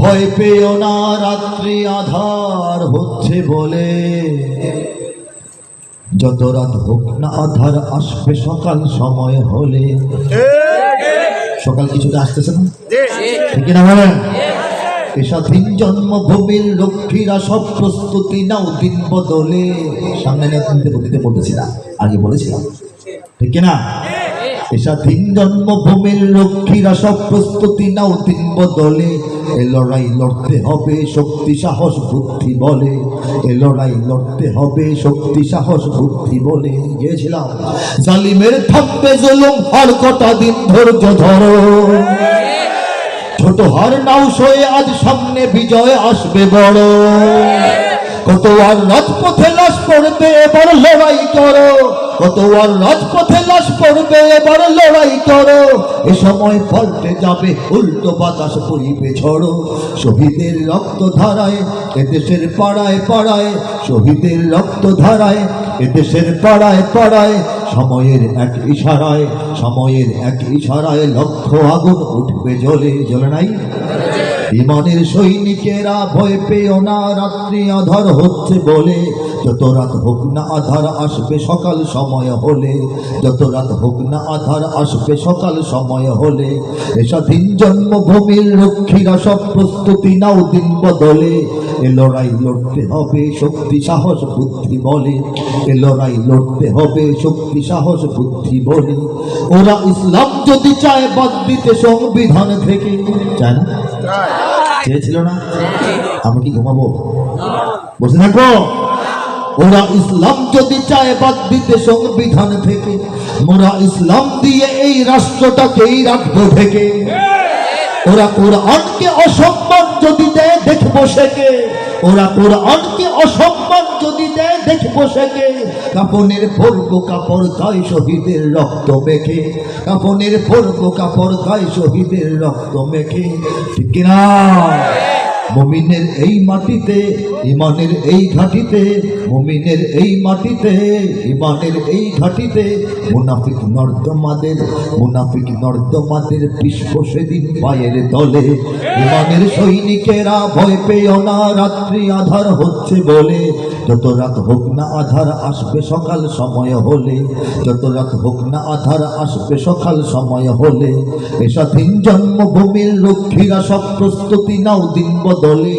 ভয় পেও না, রাত্রি আধার হচ্ছে বলে। যত রাত হোক না, আধার আসবে সকাল সময় হলে। সকাল কিছুটা আসতেছে না? ঠিক না বলেন? স্বাধীন জন্মভূমির লক্ষ্মীরা সব প্রস্তুতি নাও দিন বদলে। সামনে নিয়ে বলতেছি না আগে বলেছিলাম। ঠিক না স্বাধীন জন্মভূমির লক্ষ্মীরা সব প্রস্তুতি নাও দিন বদলে। এ লড়াই লড়তে হবে শক্তি, সাহস, বুদ্ধি বলে। এ লড়াই লড়তে হবে শক্তি, সাহস, বুদ্ধি বলে। গিয়েছিলাম। জালিমের থাকবে জুলুম আর কটা দিন ধৈর্য ধরো। ছোট হার নাও সয়ে আজ সামনে বিজয় আসবে বড়। কত আর রাজপথে লাশ পড়বে এবার লড়াই করো। কত আর রাজপথে লাশ পড়বে, এবার লড়াই করো। এ সময় পাল্টে যাবে, উল্টো বাতাস পরিবে ঝড়ো। শহীদের রক্ত ধারায়, এদেশের পাড়ায় পাড়ায়, শহীদের রক্ত ধারায়, এদেশের পাড়ায় পাড়ায়, সময়ের এক ইশারায়, সময়ের এক ইশারায় লক্ষ আগুন উঠবে জ্বলে জ্বলে নাই? বিমানের সৈনিকেরা ভয় পেও না, রাত্রি আধার হচ্ছে বলে। যত রাত হোক না আধার আসবে সকাল সময় হলে। যত রাত হোক না আধার আসবে সকাল সময় হলে। এ স্বাধীন জন্মভূমির রক্ষীরা সব প্রস্তুতি নাও দিন বদলে। এ লড়াই লড়তে হবে শক্তি, সাহস, বুদ্ধি বলে। এ লড়াই লড়তে হবে শক্তি, সাহস, বুদ্ধি বলে। ওরা ইসলাম যদি চায় বাদ দিতে সংবিধান থেকে। চায় না? চেয়েছিল না? আমরা কি ঘুমাবো? বসে থাকব ওরা ইসলাম যদি চায় বাদ দিতে সংবিধান থেকে মোরা ইসলাম দিয়ে এই রাষ্ট্রটাকেই রাখব ঢেকে ওরা কোরআনকে অসম্মান যদি দেয় দেখব সেকে ওরা কোরআনকে অসম্মান যদি দেখব সেকে কাপনের পরবো কাপড় তাই শহীদের রক্ত মেখে। কাপনের পরবো কাপড় তাই শহীদের রক্ত মেখে। ঠিক কিনা? মমিনের এই মাটিতে ইমানের এই ঘাটিতে, মমিনের এই মাটিতে ইমানের এই ঘাটিতে মুনাফিক নর্দমাদের মুনাফিক নর্দমাদের বিশ্ব সেদিন পায়ের দলে ইমানের সৈনিকেরা ভয় পেও না, রাত্রি আধার হচ্ছে বলে। যত রাত হোক না আধার আসবে সকাল সময় হলে। যত রাত হোক না আধার আসবে সকাল সময় হলে। এ স্বাধীন জন্মভূমির লক্ষ্মীরা সব প্রস্তুতি নাও দিন বদলে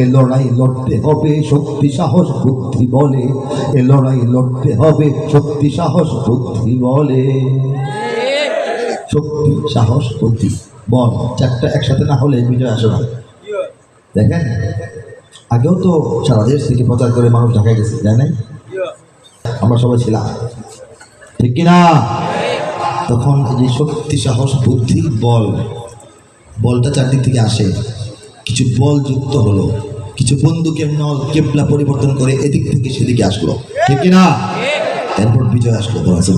এ লড়াই লড়তে হবে শক্তি, সাহস, বুদ্ধি বলে। এ লড়াই লড়তে হবে শক্তি, সাহস, বুদ্ধি বলে। শক্তি, সাহস, বুদ্ধি, বল, চারটা একসাথে না হলে বিজয় আসে না। দেখেন, আগেও তো সারা দেশ থেকে প্রচার করে মানুষ ঢাকায় গেছে তাই নাই আমরা সবাই ছিলাম। ঠিক কিনা? তখন যে শক্তি, সাহস, বুদ্ধি, বল, বলটা চারদিক থেকে আসে। কিছু বল যুক্ত হলো। কিছু বন্দুকের নল কেপলা পরিবর্তন করে এদিক থেকে সেদিকে আসলো। ঠিক কিনা? এরপর বিজয় আসলো বলেছে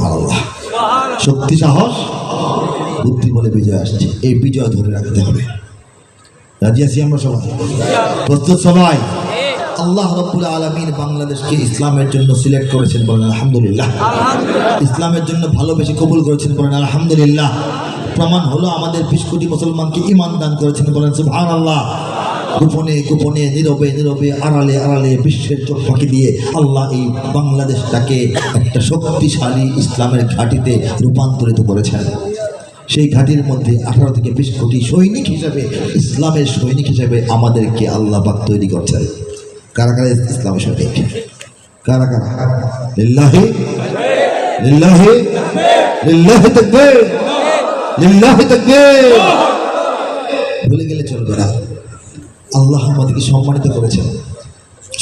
শক্তি সাহস? বুদ্ধি বলে বিজয় আসছে। এই বিজয় ধরে রাখতে হবে। রাজি আছি আমরা সবাই? প্রস্তুত সবাই? আল্লাহ রব্বুল আলমিন বাংলাদেশকে ইসলামের জন্য সিলেক্ট করেছেন বলেন আলহামদুলিল্লাহ। ইসলামের জন্য ভালোবেসে কবুল করেছেন বলেন আলহামদুলিল্লাহ। প্রমাণ হলো আমাদের বিশ কোটি মুসলমানকে ইমান দান করেছেন বলেন সুবহান আল্লাহ গোপনে গোপনে, নীরবে নীরবে, আড়ালে আড়ালে বিশ্বের চোখ ফাঁকি দিয়ে আল্লাহ এই বাংলাদেশটাকে একটা শক্তিশালী ইসলামের ঘাঁটিতে রূপান্তরিত করেছেন। সেই ঘাটির মধ্যে আঠারো থেকে বিশ কোটি সৈনিক হিসাবে, ইসলামের সৈনিক হিসাবে আমাদেরকে আল্লাহ বাক তৈরি করছেন। কারা কারা ইসলামের সৈনিক? কারা কারা? লিল্লাহি? লিল্লাহি? লিল্লাহি তাকবীর। ভুলে গেলে চলবে না আল্লাহ আমাদেরকে সম্মানিত করেছেন।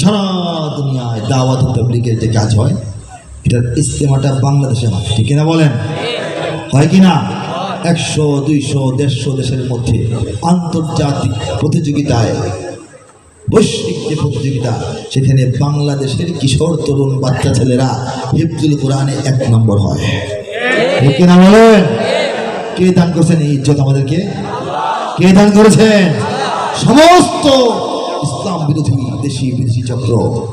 সারা দুনিয়ায় দাওয়াত তাবলিগের যে কাজ হয়, এটার ইস্তেমাটা বাংলাদেশে হয় ঠিক কিনা বলেন? হয় কি না? একশো, দুইশো, দেড়শো দেশের মধ্যে আন্তর্জাতিক প্রতিযোগিতায়, বৈশ্বিক যে প্রতিযোগিতা, সেখানে বাংলাদেশের কিশোর, তরুণ, বাচ্চা, ছেলেরা হিফজুল কোরআনে এক নম্বর হয়। কিনা বলেন? কে দান করছেন এই ইজ্জত আমাদেরকে? কে দান করেছেন? সমস্ত ইসলাম বিরোধী দেশি বিদেশি চক্র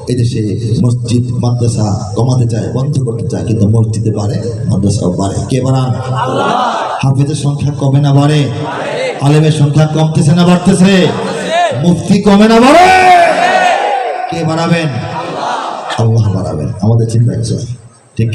এদেশে মসজিদ, মাদ্রাসা কমাতে চায়, বন্ধ করতে চায়, কিন্তু মসজিদে বাড়ে, মাদ্রাসাও বাড়ে। কে বাড়ান হাফিজের সংখ্যা কমে না বাড়ে। আলেমের সংখ্যা কমতেছে না বাড়তেছে। মুফতি কমে না বাড়ে। কে বাড়াবেন আল্লাহ বাড়াবেন আমাদের চিন্তা নেই। ঠিক?